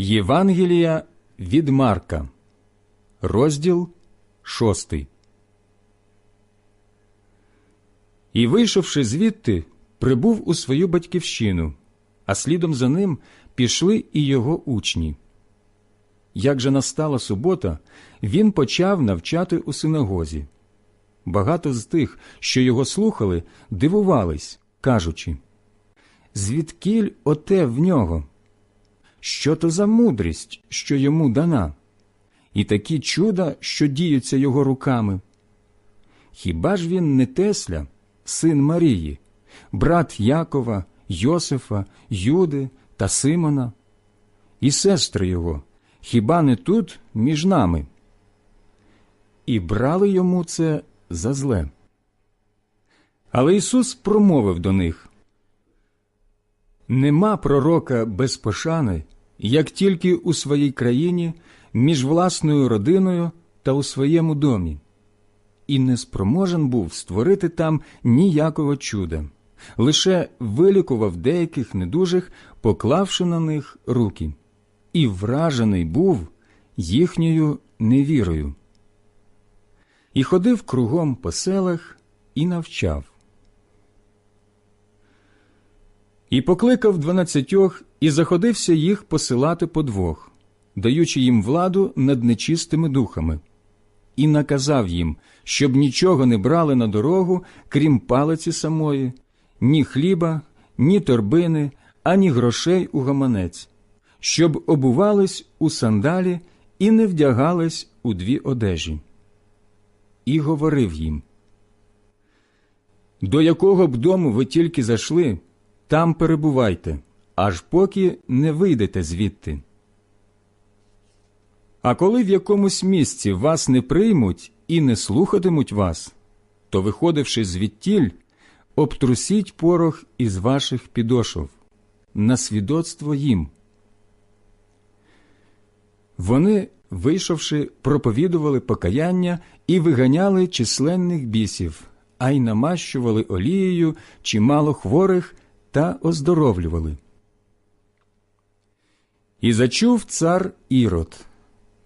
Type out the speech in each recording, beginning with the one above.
Євангелія від Марка, розділ шостий. І, вийшовши звідти, прибув у свою батьківщину, а слідом за ним пішли і його учні. Як же настала субота, він почав навчати у синагозі. Багато з тих, що його слухали, дивувались, кажучи Звідкіль оте в нього? Що то за мудрість, що йому дана, і такі чуда, що діються його руками? Хіба ж він не Тесля, син Марії, брат Якова, Йосифа, Юди та Симона? І сестри його, хіба не тут між нами? І брали йому це за зле. Але Ісус промовив до них Нема пророка без пошани, як тільки у своїй країні, між власною родиною та у своєму домі, і не спроможен був створити там ніякого чуда, лише вилікував деяких недужих, поклавши на них руки, і вражений був їхньою невірою. І ходив кругом по селах і навчав. І покликав дванадцятьох і заходився їх посилати по двох, даючи їм владу над нечистими духами, і наказав їм, щоб нічого не брали на дорогу, крім палиці самої, ні хліба, ні торбини, ані грошей у гаманець, щоб обувались у сандалі і не вдягались у дві одежі. І говорив їм До якого б дому ви тільки зайшли, там перебувайте, аж поки не вийдете звідти. А коли в якомусь місці вас не приймуть і не слухатимуть вас, то, виходивши звідтіль, обтрусіть порох із ваших підошов на свідоцтво їм. Вони, вийшовши, проповідували покаяння і виганяли численних бісів, а й намащували олією чимало хворих та оздоровлювали. І зачув цар Ірод,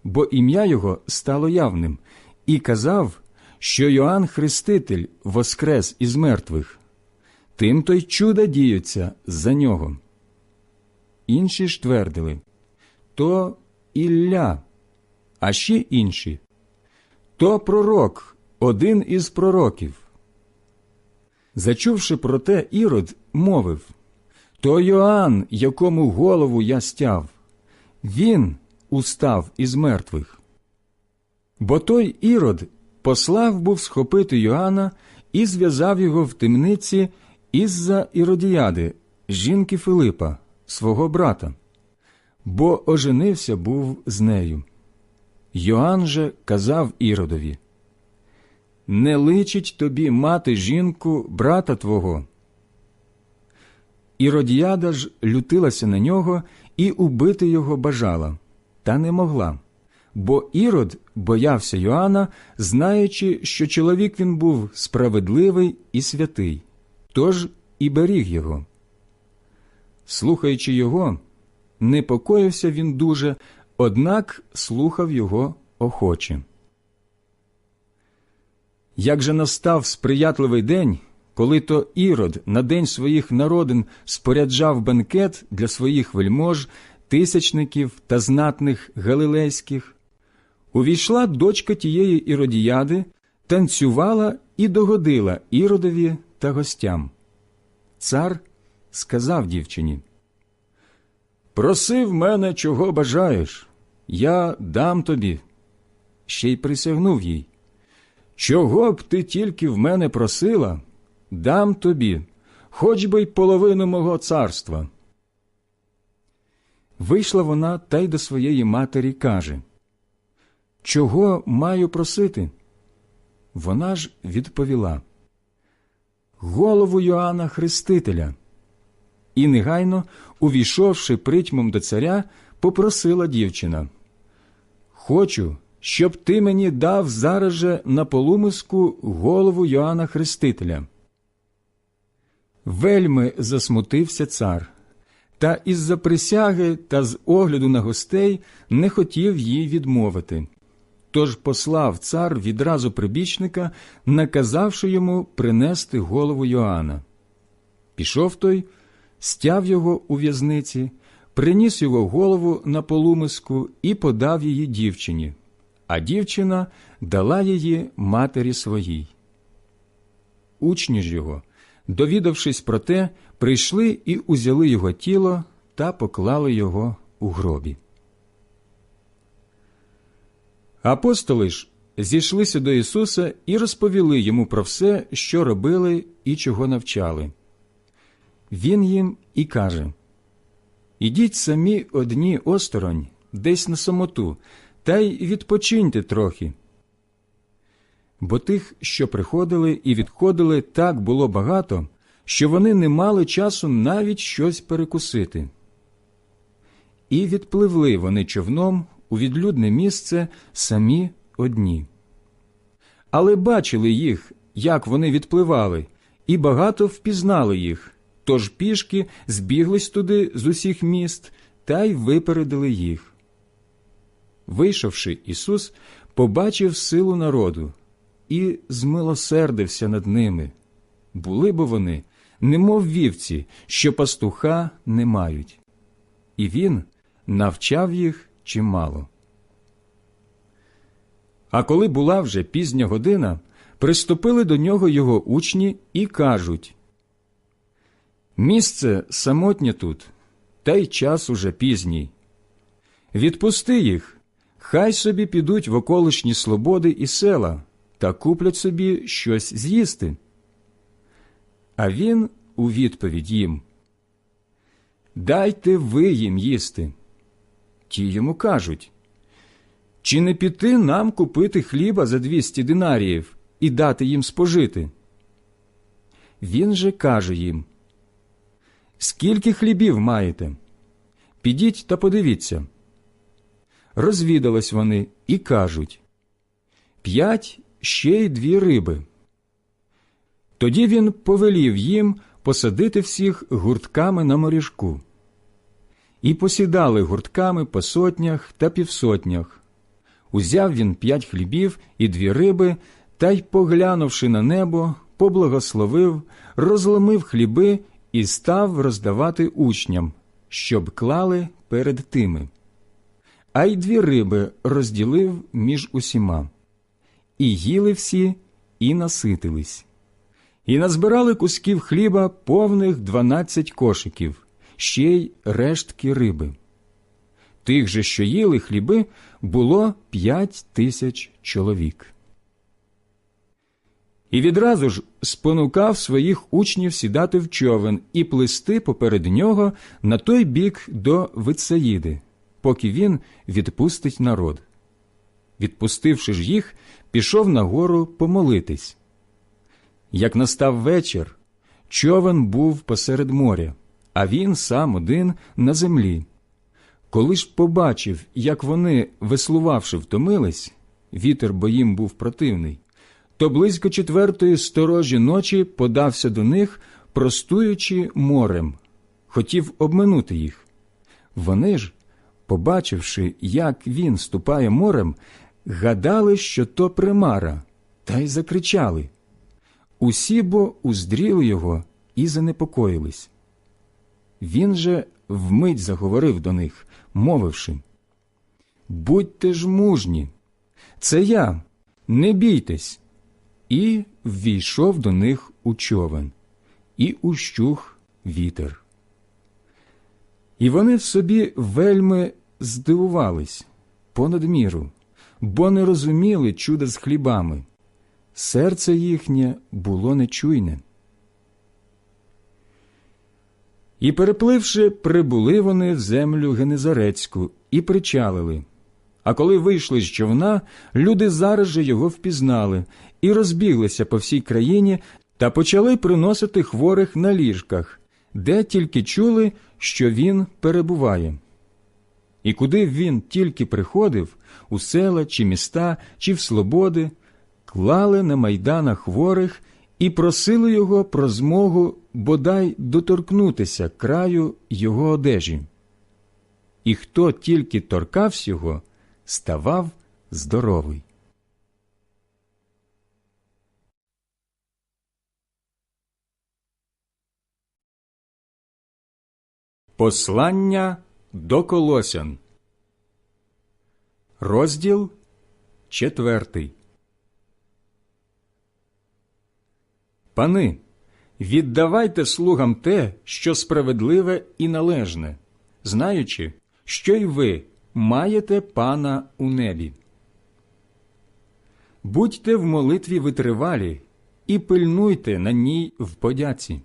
бо ім'я його стало явним, і казав, що Йоанн Хреститель воскрес із мертвих, тим то й чуда діються за нього. Інші ж твердили то Ілля, а ще інші то пророк, один із пророків. Зачувши про те, Ірод мовив То Йоанн, якому голову я стяв, він устав із мертвих. Бо той Ірод послав був схопити Йоанна і зв'язав його в темниці із-за Іродіяди, жінки Филипа, свого брата, бо оженився був з нею. Йоанн же казав Іродові Не личить тобі мати жінку брата твого. Іродіяда ж лютилася на нього і убити його бажала, та не могла. Бо Ірод боявся Йоанна, знаючи, що чоловік він був справедливий і святий, тож і беріг його. Слухаючи його, непокоївся він дуже, однак слухав його охоче. Як же настав сприятливий день, коли то Ірод на день своїх народин споряджав бенкет для своїх вельмож, тисячників та знатних галилейських, увійшла дочка тієї іродіяди, танцювала і догодила Іродові та гостям. Цар сказав дівчині Проси в мене, чого бажаєш, я дам тобі. Ще й присягнув їй. Чого б ти тільки в мене просила, дам тобі, хоч би й половину мого царства. Вийшла вона та й до своєї матері каже Чого маю просити? Вона ж відповіла Голову Йоанна Хрестителя. І негайно, увійшовши притьмом до царя, попросила дівчина Хочу, щоб ти мені дав зараз же на полумиску голову Йоанна Хрестителя. Вельми засмутився цар, та із-за присяги та з огляду на гостей не хотів їй відмовити. Тож послав цар відразу прибічника, наказавши йому принести голову Йоанна. Пішов той, стяв його у в'язниці, приніс його голову на полумиску і подав її дівчині, а дівчина дала її матері своїй. Учні ж його, довідавшись про те, прийшли і узяли його тіло та поклали його у гробі. Апостоли ж зійшлися до Ісуса і розповіли йому про все, що робили і чого навчали. Він їм і каже Ідіть самі одні осторонь, десь на самоту, та й відпочиньте трохи. Бо тих, що приходили і відходили, так було багато, що вони не мали часу навіть щось перекусити. І відпливли вони човном у відлюдне місце самі одні. Але бачили їх, як вони відпливали, і багато впізнали їх, тож пішки збіглись туди з усіх міст та й випередили їх. Вийшовши, Ісус побачив силу народу і змилосердився над ними. Були бо вони, немов вівці, що пастуха не мають. І він навчав їх чимало. А коли була вже пізня година, приступили до нього його учні і кажуть Місце самотнє тут, та й час уже пізній. Відпусти їх, хай собі підуть в околишні слободи і села та куплять собі щось з'їсти. А він у відповідь їм Дайте ви їм їсти. Ті йому кажуть Чи не піти нам купити хліба за двісті динаріїв і дати їм спожити? Він же каже їм Скільки хлібів маєте? Підіть та подивіться. Розвідались вони і кажуть П'ять ще й дві риби. Тоді він повелів їм посадити всіх гуртками на моріжку. І посідали гуртками по сотнях та півсотнях. Узяв він п'ять хлібів і дві риби, та й, поглянувши на небо, поблагословив, розломив хліби і став роздавати учням, щоб клали перед тими. А й дві риби розділив між усіма. І їли всі, і наситились. І назбирали кусків хліба повних дванадцять кошиків, ще й рештки риби. Тих же, що їли хліби, було п'ять тисяч чоловік. І відразу ж спонукав своїх учнів сідати в човен і плисти поперед нього на той бік до Вицаїди, поки він відпустить народ. Відпустивши ж їх, пішов на гору помолитись. Як настав вечір, човен був посеред моря, а він сам один на землі. Коли ж побачив, як вони, веслувавши, втомились, вітер бо їм був противний, то близько четвертої сторожі ночі подався до них, простуючи морем, хотів обминути їх. Вони ж, побачивши, як він ступає морем, гадали, що то примара, та й закричали. Усі бо уздріли його і занепокоїлись. Він же вмить заговорив до них, мовивши Будьте ж мужні, це я, не бійтесь. І ввійшов до них у човен, і ущух вітер. І вони в собі вельми здивувались понад міру, бо не розуміли чуда з хлібами. Серце їхнє було нечуйне. І, перепливши, прибули вони в землю Генезарецьку і причалили. А коли вийшли з човна, люди зараз же його впізнали і розбіглися по всій країні та почали приносити хворих на ліжках, де тільки чули, що він перебуває. І куди він тільки приходив, у села чи міста, чи в слободи, клали на майданах хворих і просили його про змогу бодай доторкнутися краю його одежі. І хто тільки торкався його, ставав здоровий. Послання до Колосян Розділ четвертий. Пани, віддавайте слугам те, що справедливе і належне, знаючи, що й ви маєте пана у небі. Будьте в молитві витривалі і пильнуйте на ній в подяці.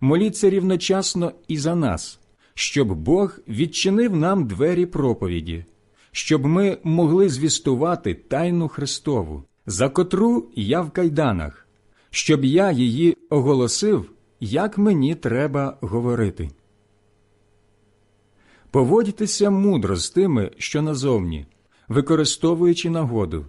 Моліться рівночасно і за нас, щоб Бог відчинив нам двері проповіді, щоб ми могли звістувати тайну Христову, за котру я в кайданах, щоб я її оголосив, як мені треба говорити. Поводьтеся мудро з тими, що назовні, використовуючи нагоду.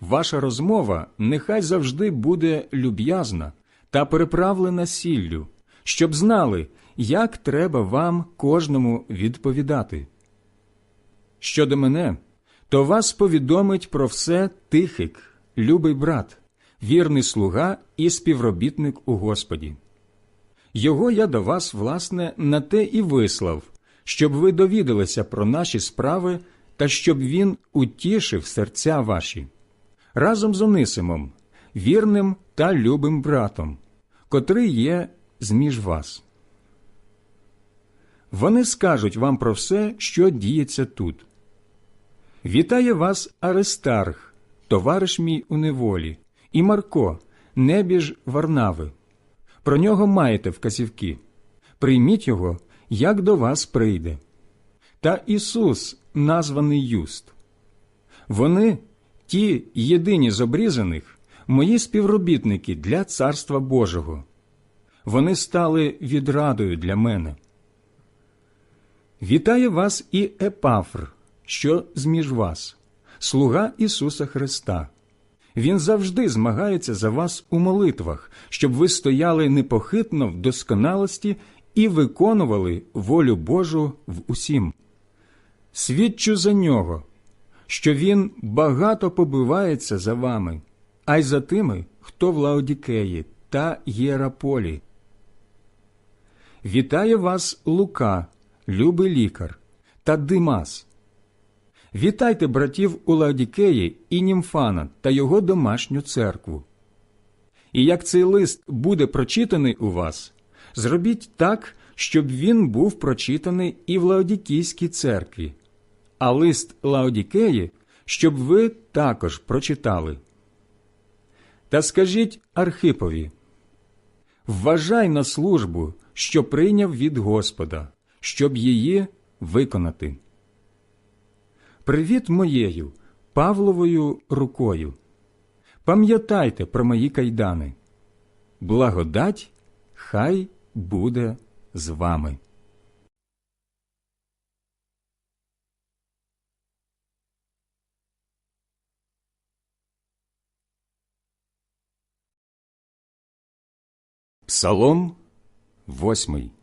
Ваша розмова нехай завжди буде люб'язна та переправлена сіллю, щоб знали, як треба вам кожному відповідати. Щодо мене, то вас повідомить про все тихик, любий брат, вірний слуга і співробітник у Господі. Його я до вас, власне, на те і вислав, щоб ви довідалися про наші справи та щоб він утішив серця ваші разом з Онисимом, вірним та любим братом, котрий є зміж вас. Вони скажуть вам про все, що діється тут. Вітає вас Аристарх, товариш мій у неволі, і Марко, небіж Варнави. Про нього маєте вказівки. Прийміть його, як до вас прийде. Та Ісус, названий Юст. Вони, ті єдині з обрізаних, мої співробітники для Царства Божого. Вони стали відрадою для мене. Вітає вас і Епафр, що зміж вас, слуга Ісуса Христа. Він завжди змагається за вас у молитвах, щоб ви стояли непохитно в досконалості і виконували волю Божу в усім. Свідчу за нього, що він багато побивається за вами, а й за тими, хто в Лаодікеї та Єраполі. Вітає вас Лука, любий лікар, та Димас. Вітайте братів у Лаодікеї і Німфана та його домашню церкву. І як цей лист буде прочитаний у вас, зробіть так, щоб він був прочитаний і в Лаодікійській церкві, а лист Лаодікеї, щоб ви також прочитали. Та скажіть Архипові вважай на службу, що прийняв від Господа, щоб її виконати. Привіт моєю Павловою рукою. Пам'ятайте про мої кайдани. Благодать хай буде з вами. Псалом восьмий.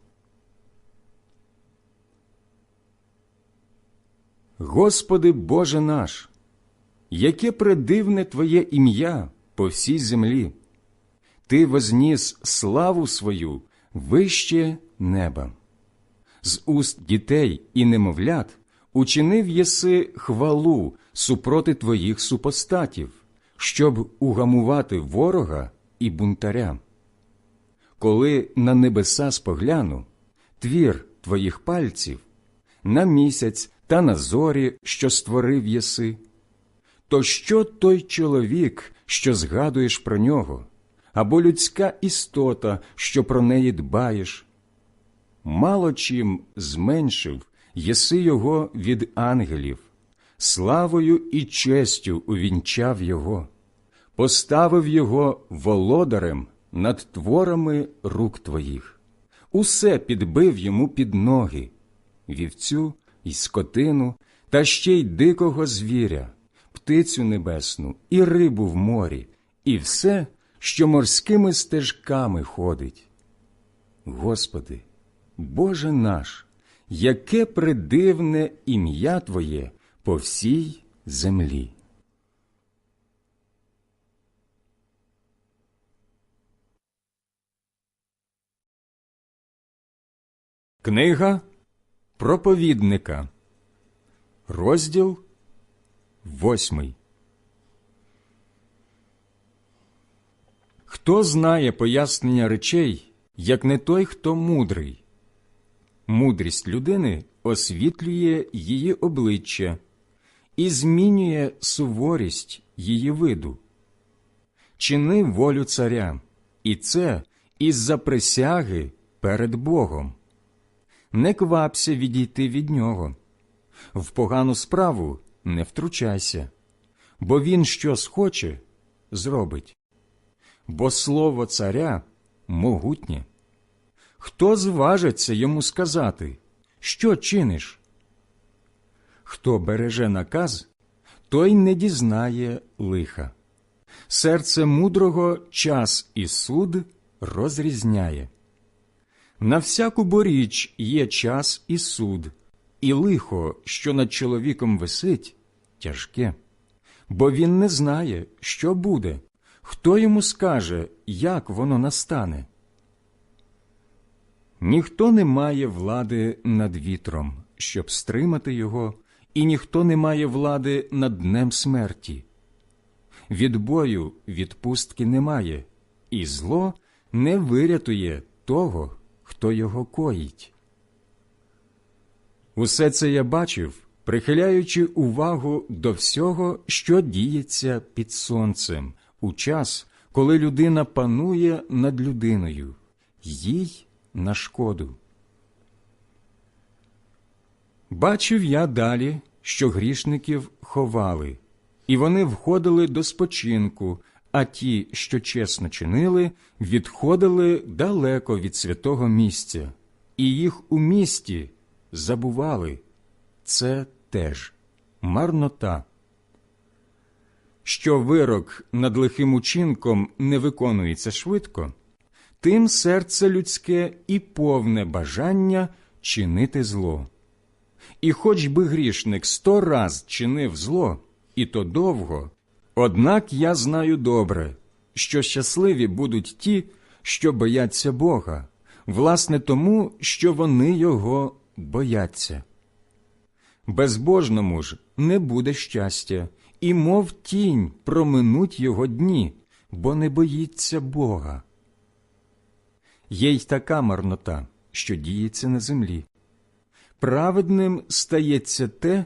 Господи Боже наш, яке предивне Твоє ім'я по всій землі, Ти возніс славу свою вище неба. З уст дітей і немовлят учинив єси хвалу супроти Твоїх супостатів, щоб угамувати ворога і бунтаря. Коли на небеса спогляну, твір Твоїх пальців, на місяць та на зорі, що створив єси, то що той чоловік, що згадуєш про нього, або людська істота, що про неї дбаєш? Мало чим зменшив єси його від ангелів, славою і честю увінчав його, поставив його володарем над творами рук твоїх, усе підбив йому під ноги, вівцю й скотину, та ще й дикого звіря, птицю небесну і рибу в морі, і все, що морськими стежками ходить. Господи, Боже наш, яке придивне ім'я Твоє по всій землі. Книга проповідника, розділ восьмий. Хто знає пояснення речей, як не той, хто мудрий? Мудрість людини освітлює її обличчя і змінює суворість її виду. Чини волю царя, і це із-за присяги перед Богом. Не квапся відійти від нього. В погану справу не втручайся, бо він що схоче, зробить. Бо слово царя могутнє. Хто зважиться йому сказати, що чиниш? Хто береже наказ, той не дізнає лиха. Серце мудрого час і суд розрізняє. На всяку боріч є час і суд, і лихо, що над чоловіком висить, тяжке, бо він не знає, що буде, хто йому скаже, як воно настане. Ніхто не має влади над вітром, щоб стримати його, і ніхто не має влади над днем смерті. Від бою відпустки немає, і зло не вирятує того, хто його коїть. Усе це я бачив, прихиляючи увагу до всього, що діється під сонцем, у час, коли людина панує над людиною, їй на шкоду. Бачив я далі, що грішників ховали, і вони входили до спочинку, а ті, що чесно чинили, відходили далеко від святого місця, і їх у місті забували. Це теж марнота. Що вирок над лихим учинком не виконується швидко, тим серце людське і повне бажання чинити зло. І хоч би грішник сто раз чинив зло, і то довго, однак я знаю добре, що щасливі будуть ті, що бояться Бога, власне тому, що вони його бояться. Безбожному ж не буде щастя, і мов тінь проминуть його дні, бо не боїться Бога. Є й така марнота, що діється на землі. Праведним стається те,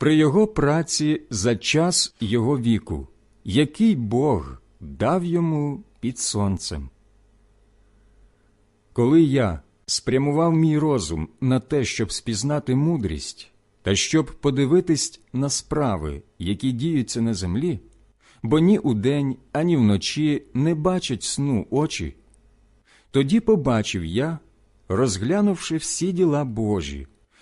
при його праці за час його віку, який Бог дав йому під сонцем. Коли я спрямував мій розум на те, щоб спізнати мудрість, та щоб подивитись на справи, які діються на землі, бо ні удень, ані вночі не бачать сну очі, тоді побачив я, розглянувши всі діла Божі,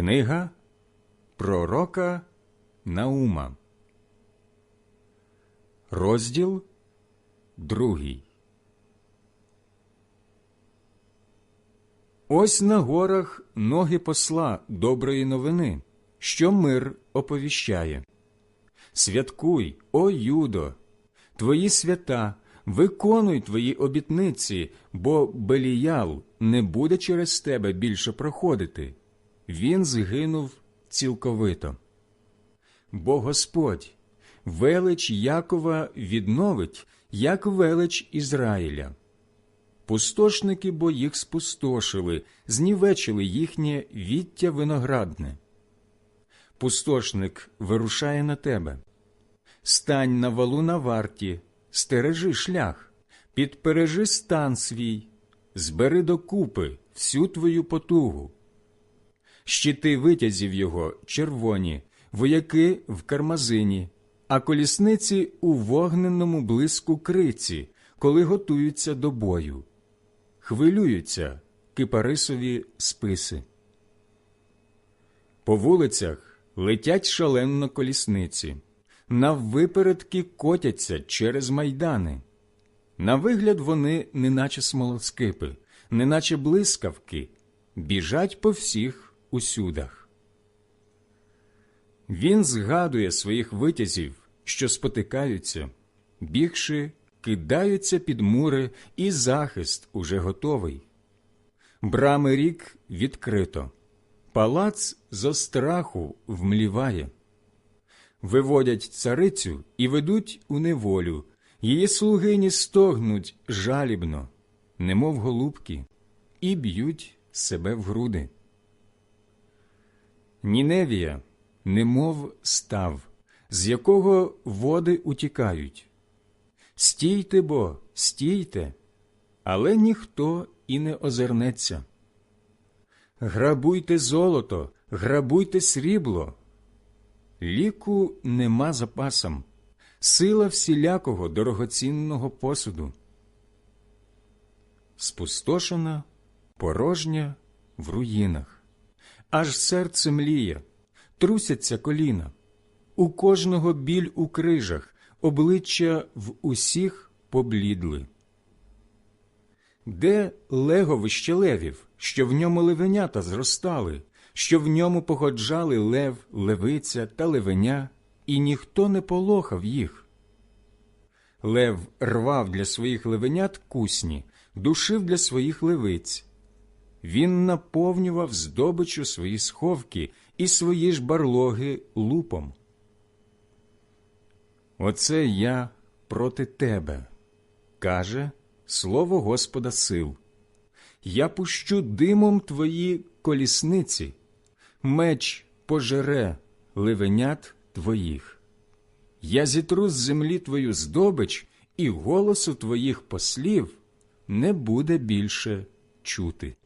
Книга Пророка Наума, розділ другий. Ось на горах ноги посла доброї новини, що мир оповіщає. Святкуй, о Юдо, твої свята, виконуй твої обітниці, бо Беліял не буде через тебе більше проходити. Він згинув цілковито. Бо Господь велич Якова відновить, як велич Ізраїля. Пустошники бо їх спустошили, знівечили їхнє віття виноградне. Пустошник вирушає на тебе. Стань на валу на варті, стережи шлях, підпережи стан свій, збери докупи всю твою потугу. Щити витязів його червоні, вояки в кармазині, а колісниці у вогненому блиску криці, коли готуються до бою. Хвилюються кипарисові списи. По вулицях летять шаленно колісниці, наввипередки котяться через майдани. На вигляд вони неначе смолоскипи, неначе блискавки, біжать по всіх усюдах. Він згадує своїх витязів, що спотикаються, бігши, кидаються під мури, і захист уже готовий. Брами рік відкрито, палац зо страху вмліває. Виводять царицю і ведуть у неволю, її слугині стогнуть жалібно, немов голубки, і б'ють себе в груди. Ніневія, немов став, з якого води утікають. Стійте бо, стійте, але ніхто і не озирнеться. Грабуйте золото, грабуйте срібло. Ліку нема запасом, сила всілякого дорогоцінного посуду. Спустошена, порожня в руїнах, аж серце мліє, трусяться коліна, у кожного біль у крижах, обличчя в усіх поблідли. Де леговище левів, що в ньому левенята зростали, що в ньому походжали лев, левиця та левеня, і ніхто не полохав їх. Лев рвав для своїх левенят кусні, душив для своїх левиць. Він наповнював здобичу свої сховки і свої ж барлоги лупом. Оце я проти тебе, каже слово Господа сил. Я пущу димом твої колісниці, меч пожере ливенят твоїх. Я зітру з землі твою здобич, і голосу твоїх послів не буде більше чути.